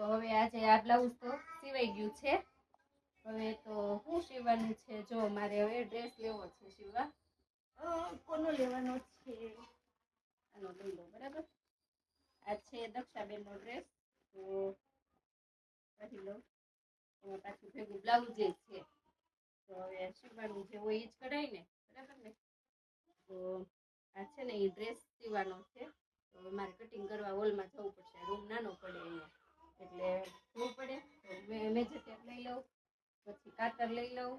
તો હવે આજે આ બ્લાઉઝ તો સિવાઈ ગયું છે. હવે તો શું સીવવાનું છે? જો મારે હવે ડ્રેસ લેવો છે સીવવા. કોનો લેવાનો છે? આનો લઈ બરાબર? આ છે દક્ષાબેનનો ડ્રેસ તો કહી લો પાછું ભેગું બ્લાઉઝ છે, તો હવે સીવવાનું જે હોય એ જ કઢાય ને, બરાબર ને? તો આ છે ને એ ડ્રેસ સીવવાનો છે. તો મારે કટિંગ કરવા હોલમાં જવું પડશે. રૂમ નાનો પડે અહીંયા. એટલે જવું પડે. તો મેં મેં જે ટેપ લઈ લઉં, પછી કાતર લઈ લઉં,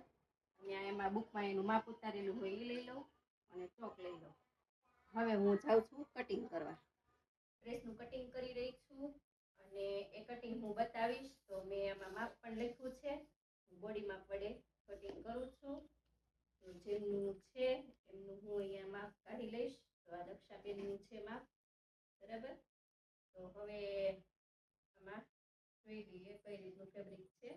અને એમાં બુકમાં એનું માપ ઉતારેલું હોય એ લઈ લઉં, અને ચોક લઈ લઉં. હવે હું જાઉં છું કટિંગ કરવા. ડ્રેસનું કટિંગ કરી રહી છું, અને એ કટિંગ હું બતાવીશ, તો મેં એમાં માપ પણ લખ્યું છે. બોડી માપ વડે કટિંગ કરું છું. જેમનું છે, એમનું હું અહીંયા માપ કાઢી લઈશ. તો આ દક્ષાબેનનું છે માપ. બરાબર? તો હવે જોઈ લઈએ કઈ રીતનું ફેબ્રિક છે?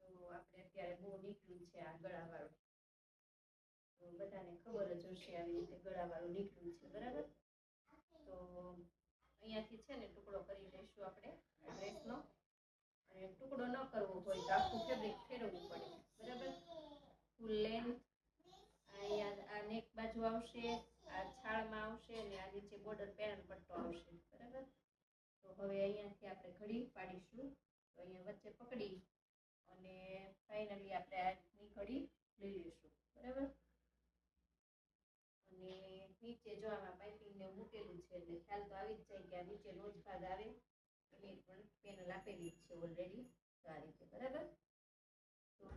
તો આપણે અત્યારે બહુ નીકળ્યું છે આ ગળાવાળું. તો બધાને ખબર જ હશે આવી રીતે ગળાવાળું નીકળ્યું છે, બરાબર? તો અહીંયાથી છે ને ટુકડો કરી લઈશું આપણે ડ્રેસનો અને ટુકડો ન કરવો હોય તો આખું ફેબ્રિક ફેરવવું પડે, બરાબર? ફૂલ લેન્થ અહીંયા આ નેક બાજુ આવશે, આ છાળમાં આવશે અને આ નીચે બોર્ડર પેનલ પટ્ટો આવશે. તો હવે અહીંયાથી આપણે ઘડી પાડીશું. તો અહીંયા વચ્ચે પકડી અને ફાઇનલી આપણે આની ઘડી લઈ લઈશું. બરાબર? અને નીચે જો આમાં પાઇપિંગ ને મૂકેલું છે, એટલે ખ્યાલ તો આવી જ જાય કે આ નીચે રોજ ભાગ આવે. એની પણ પેનલ આપેલી જ છે ઓલરેડી તો આ રીતે, બરાબર?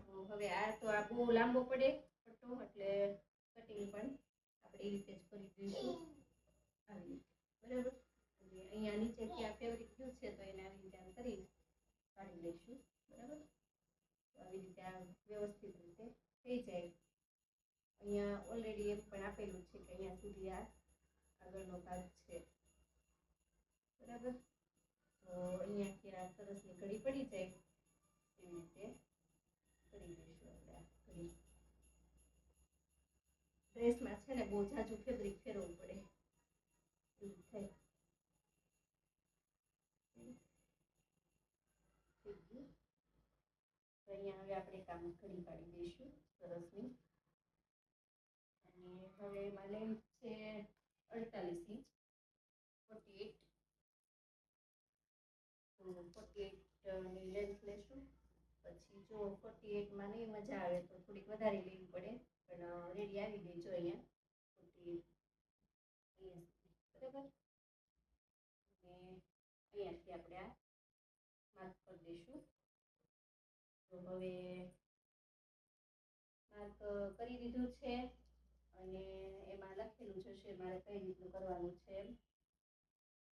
તો હવે આ તો આ બહુ લાંબો પડે, પટ્ટો, એટલે કટિંગ પણ આપણે એ રીતે જ કરી દઈશું આવી રીતે બરાબર અને અહીંયા નીચેથી આ ફેબ્રિક ગયું છે તો એને આવી રીતે આમ કરી કાઢી લઈશું, બરાબર? આવી રીતે આ વ્યવસ્થિત રીતે થઈ જાય. અહીંયા ઓલરેડી એમ પણ આપેલું છે કે અહીંયા સુધી આ આગળનો ભાગ છે. બરાબર? તો અહીંયાથી આ સરસની ઘડી પડી જાય. એવી રીતે કરી દઈશું આપણે આ ઘડી ડ્રેસમાં છે ને બહુ જાજુ ફેબ્રિક ફેરવવું પડે. એવું થાય થઈ ગયું તો અહીંયા હવે આપણે કામ ઘડી પાડી દઈશું સરસની અને હવે એમાં લેન્થ છે અડતાલીસ ઇંચ ફોર્ટી એટ ફોર્ટી એટની લેન્થ લેશું. પછી જો ફોર્ટી એટમાં નહીં મજા આવે તો થોડીક વધારે લેવી પડે, પણ રેડી આવી ગઈ જો અહીંયા. ફોર્ટી એટ બરાબર? અને અહીંયાથી આપણે આ માર્ક કરી દઈશું. તો હવે માર્ક કરી દીધું છે અને એમાં લખેલું જશે મારે કઈ રીતનું કરવાનું છે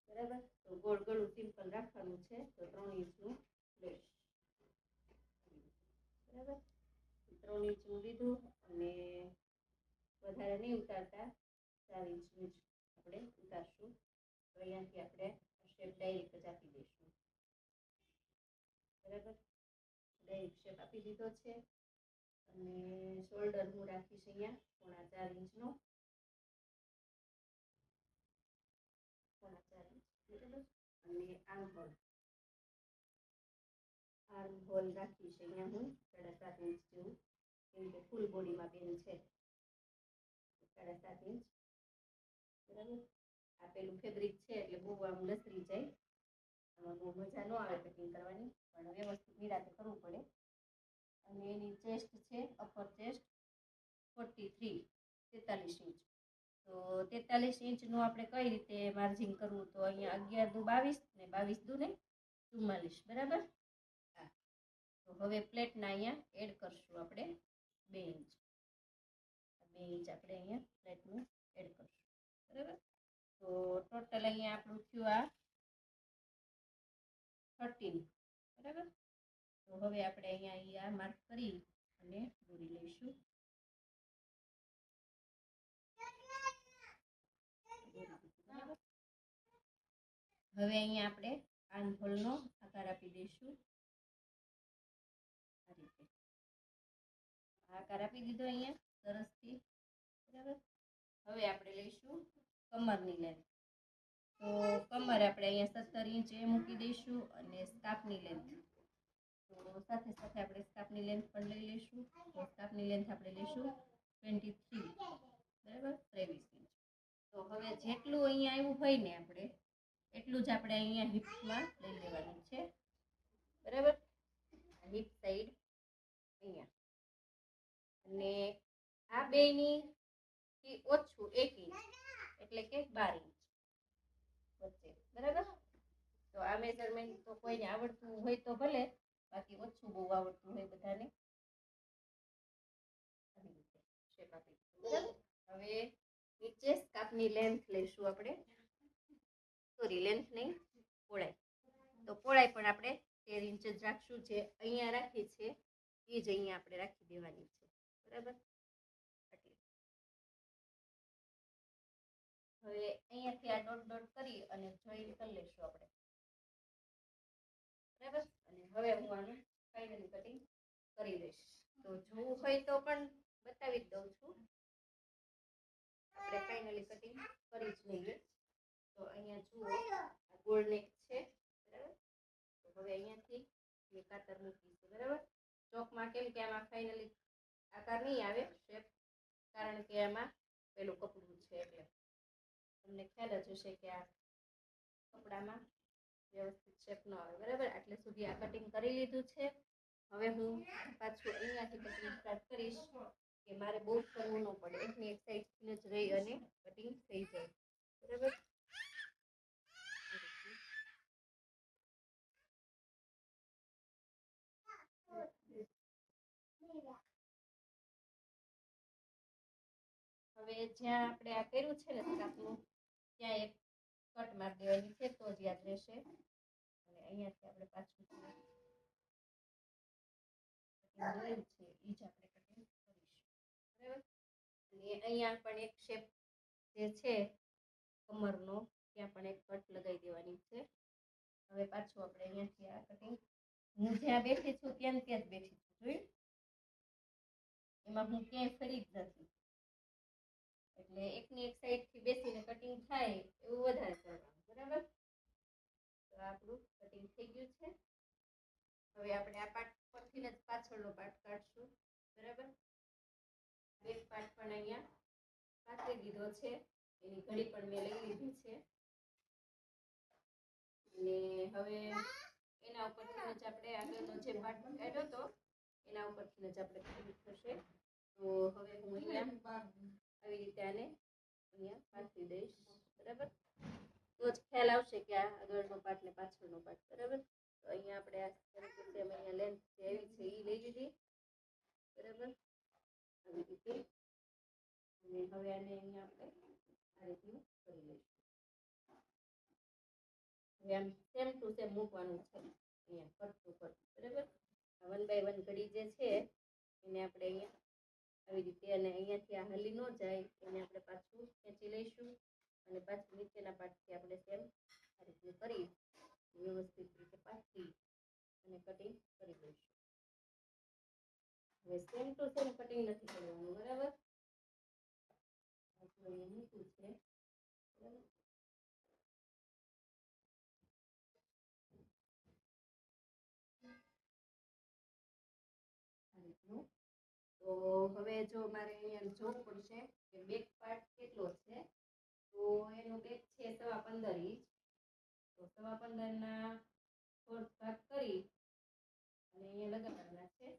બરાબર? તો ગોળ ગળું સિમ્પલ રાખવાનું છે, તો ત્રણ ઇંચનું લઈશ બરાબર? ત્રણ ઇંચનું લીધું અને વધારે નહીં ઉતારતા, ચાર ઇંચનું જ આપણે ઉતારશું. તો અહીંયાથી આપણે શેપ ડાયરેક્ટ જ આપી દઈશું. બરાબર? ડાયરેક્ટ શેપ આપી દીધો છે. અને શોલ્ડર હું રાખીશ અહીંયા, પોણા ચાર ઇંચનો. પોણા ચાર ઇંચ, બરાબર? અને આર્મ હોલ આર્મ હોલ રાખીશ અહીંયા હું, સાડા સાત ઇંચ જેવું. કેમ કે ફૂલ બોડીમાં બેન છે. સાડા સાત ઇંચ. બરાબર? આ પેલું ફેબ્રિક છે એટલે બહુ આમ લસરી જાય. આમાં બહુ મજા ન આવે કટિંગ કરવાની. પણ વ્યવસ્થિત નિરાતે કરવું પડે. અને એની ચેસ્ટ છે અપર ચેસ્ટ ફોર્ટી થ્રી તેતાલીસ ઇંચ. તો તેતાલીસ ઇંચનું આપણે કઈ રીતે માર્જિંગ કરવું? તો અહીંયા અગિયાર દુ બાવીસ ને બાવીસ દુ ને ચુમ્માલીસ, બરાબર? હા. તો હવે પ્લેટના અહીંયા એડ કરશું આપણે બે ઇંચ. બે ઇંચ આપણે અહીંયા પ્લેટનું એડ કરશું. બરાબર? તો ટોટલ અહીંયા આપણું થયું આ થર્ટીન બરાબર? તો હવે આપણે અહીંયા આ માર્ક કરી અને દોરી લઈશું. હવે અહીંયા આપણે આર્મહોલનો આકાર આપી દઈશું. આ રીતે. આકાર આપી દીધો અહીંયા, સરસથી. બરાબર? હવે આપણે લઈશું કમરની લેન્થ તો કમર આપણે અહીંયા સત્તર ઇંચ એ મૂકી દઈશું અને સ્કાફની લેન્થ તો સાથે સાથે આપણે સ્કાફની લેન્થ પણ લઈ લઈશું. તો સ્કાર્ફની લેન્થ આપણે લઈશું ટ્વેન્ટી થ્રી બરાબર? ત્રેવીસ ઇંચ. તો હવે જેટલું અહીંયા આવ્યું હોય ને આપણે, એટલું જ આપણે અહીંયા હિપ્સમાં લઈ લેવાનું છે. બરાબર? હિપ સાઈડ અહીંયા. અને આ બેની ઓછું એક ઇંચ, એટલે કે બાર ઇંચ. બરાબર? તો આ મેઝરમેન્ટ તો કોઈને આવડતું હોય તો ભલે, બાકી ઓછું બહુ આવડતું હોય બધાને. હવે નીચે સ્કાર્ફની લેન્થ લઈશું આપણે. સોરી લેન્થ નહીં પોળાઈ તો પોળાઈ પણ આપણે તેર ઇંચ જ રાખશું. જે અહીંયા રાખી છે, એ જ અહીંયા આપણે રાખી દેવાની છે. બરાબર? હવે અહીંયાથી આ ડોટ ડોટ કરી અને જોઈન કરી લઈશું આપણે. બરાબર? અને હવે હું આનું ફાઇનલી કટિંગ કરી દઈશ. તો જોવું હોય તો પણ બતાવી જ દઉં છું. આપણે ફાઇનલી કટિંગ કરી જ લઈએ. તો અહીંયા જુઓ, આ ગોળ નેક છે. બરાબર? તો હવે અહીંયાથી મેં કાતર મૂકીશું. બરાબર? ચોકમાં કેમ કે આમાં ફાઇનલી આકાર નહીં આવે શેપ કારણ કે આમાં પેલું કપડું છે એટલે. તમને ખ્યાલ જ હશે કે આ કપડામાં વ્યવસ્થિત શેપ ન આવે. બરાબર? એટલે સુધી આ કટિંગ કરી લીધું છે. હવે હું પાછું અહીંયાથી કટિંગ સ્ટાર્ટ કરીશ કે મારે બહુ કરવું ન પડે. એકની એક સાઈડથી જ રહી અને કટિંગ થઈ જાય. બરાબર? હવે જ્યાં આપણે આ કર્યું છે ને સ્કાર્ફનું ત્યાં એક કટ મારી દેવાની છે, તો જ યાદ રહેશે. અને અહીંયાથી આપણે પાછું છે એ જ આપણે કટિંગ કરીશું. બરાબર? અને અહીંયા પણ એક શેપ જે છે, કમરનો, ત્યાં પણ એક કટ લગાવી દેવાની છે. હવે પાછું આપણે અહીંયાથી આ કટિંગ હું જ્યાં બેઠી છું, ત્યાં ત્યાં જ બેઠી છું. જોયું? એમાં હું ક્યાંય ફરી જ નથી. એટલે એકની એક સાઈડથી બેસીને કટિંગ થાય એવું વધારે કરવાનું, બરાબર? તો આપણું કટિંગ થઈ ગયું છે. હવે આપણે આ પાર્ટ પરથી જ પાછળનો પાર્ટ કાઢશું, બરાબર? બે પાર્ટ પણ અહીંયા પાથરી દીધો છે, એની ઘડી પણ મેં લઈ લીધી છે. અને હવે એના ઉપરથી જ આપણે આગળનો જે પાર્ટ કાઢ્યો હતો એના ઉપરથી જ આપણે કટિંગ થશે. તો હવે હું અહીંયા આવી રીતે આને અહીંયા પાથરી દઈશ. બરાબર? તો જ ખ્યાલ આવશે કે આ આગળનો પાર્ટ ને પાછળનો પાર્ટ બરાબર? તો અહીંયા આપણે આ સેમ અહીંયા લેન્થ જે આવી છે એ લઈ લીધી. બરાબર? આવી રીતે. અને હવે આને અહીંયા આપણે આ રીતનું કરી લઈશું. હવે આમ સેમ ટુ સેમ મૂકવાનું છે. અહીંયા ટુ કટ બરાબર? વન બાય વન ઘડી જે છે, એને આપણે અહીંયા આવી રીતે અને અહીંયાથી આ હલી ન જાય એને આપણે પાછું ખેંચી લઈશું અને પાછું નીચેના પાર્ટથી આપણે સેમ આ રીતે કરી વ્યવસ્થિત રીતે પાછી અને કટિંગ કરી લઈશું. હવે સેમ ટુ સેમ કટિંગ નથી કરવાનું, બરાબર? છે. બરાબર? તો હવે જો મારે અહીંયા જોવું પડશે કે બેક પાર્ટ કેટલો છે, તો એનું બેક છે સવા પંદર ઇંચ. તો સવા પંદરના ફોર્થ ભાગ કરી અને અહીંયા લગાવવાના છે.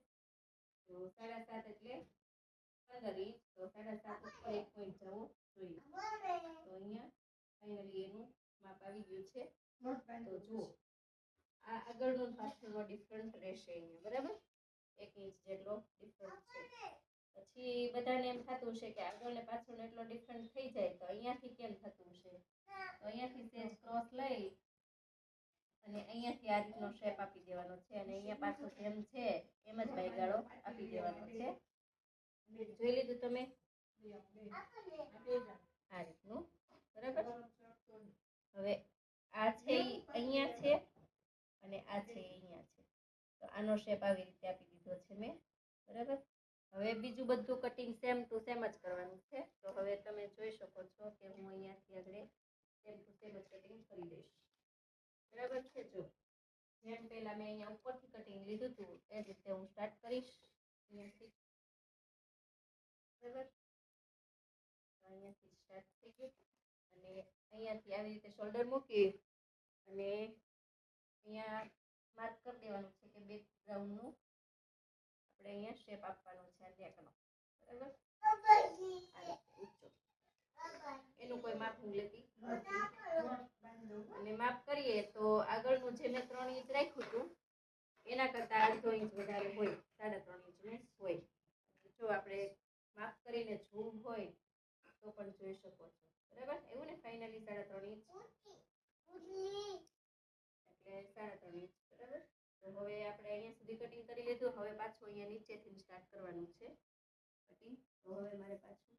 તો સાડા સાત એટલે પંદર ઇંચ. તો સાડા સાત ઉપર એક પોઈન્ટ જવું જોઈએ. તો અહીંયા ફાઇનલી એનું માપ આવી ગયું છે. તો જુઓ, આ આગળનો પાછળનો ડિફરન્ટ રહેશે અહીંયા, બરાબર? એક ઇંચ જેટલો ડિફરન્સ છે. પછી બધાને એમ થતું હશે કે આગળ ને પાછળનો એટલો ડિફરન્ટ થઈ જાય તો અહીંયાથી કેમ થતું હશે? તો અહીંયાથી સેજ ક્રોસ લઈ અને અહીંયાથી આ રીતનો શેપ આપી દેવાનો છે અને અહીંયા પાછો જેમ છે એમ જ બાયગાળો આપી દેવાનો છે. જોઈ લીધું તમે? આ રીતનું. બરાબર? હવે આ છે અહીંયા છે અને આ છે અહીંયા છે. તો આનો શેપ આવી રીતે આપી દીધો છે મેં, બરાબર? હવે બીજું બધું કટિંગ સેમ ટુ સેમ જ કરવાનું છે. તો હવે તમે જોઈ શકો છો કે હું અહીંયાથી આગળ સેમ ટુ સેમ જ કટિંગ કરી દઈશ. બરાબર છે જો? જેમ પહેલાં મેં અહીંયા ઉપરથી કટિંગ લીધું હતું, એ જ રીતે હું સ્ટાર્ટ કરીશ. અહીંયાથી. બરાબર? અહીંયાથી સ્ટાર્ટ થઈ ગયું. અને અહીંયાથી આવી રીતે શોલ્ડર મૂકી અને અહીંયા માર્ક કરી દેવાનું છે કે બેકગ્રાઉન્ડનું આપણે અહીંયા શેપ આપવાનો છે આ બરાબર? એનું કોઈ માપ હું લેતી અને માપ કરીએ તો આગળનું જે મેં ત્રણ ઇંચ રાખ્યું હતું એના કરતાં અડધો ઇંચ વધારે હોય સાડા ત્રણ ઇંચ ઇંચનું હોય. જો આપણે માપ કરીને જોવું હોય તો પણ જોઈ શકો છો. બરાબર? એવું ને? ફાઇનલી સાડા ત્રણ ઇંચ. એટલે સાડા ત્રણ તો હવે આપણે અહીંયા સુધી કટિંગ કરી લીધું. હવે પાછું અહીંયા નીચેથી સ્ટાર્ટ કરવાનું છે કટિંગ તો હવે મારે પાછું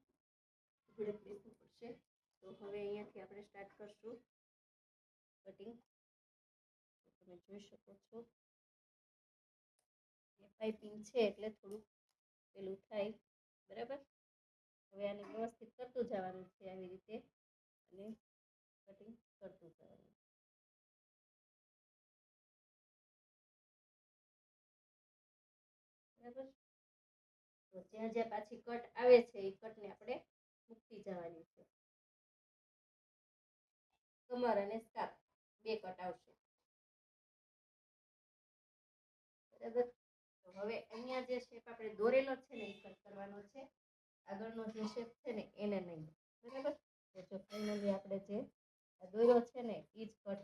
ઘોડે બેસવું પડશે. તો હવે અહીંયાથી આપણે સ્ટાર્ટ કરશું કટિંગ તમે જોઈ શકો છો. પાઇપિંગ છે એટલે થોડુંક પેલું થાય, બરાબર? હવે આને વ્યવસ્થિત કરતું જવાનું છે આવી રીતે અને કટિંગ કરતું જવાનું બરાબર? તો જ્યાં જ્યાં પાછી કટ આવે છે એ કટને આપણે મૂકતી જવાની છે. કમર અને સ્કાર્ફ, બે કટ આવશે. બરાબર? તો હવે અહીંયા જે શેપ આપણે દોરેલો છે ને એ કટ કરવાનો છે. આગળનો જે શેપ છે ને, એને નહીં. બરાબર? જો ફાઇનલી આપણે જે દોર્યો છે ને એ જ કટ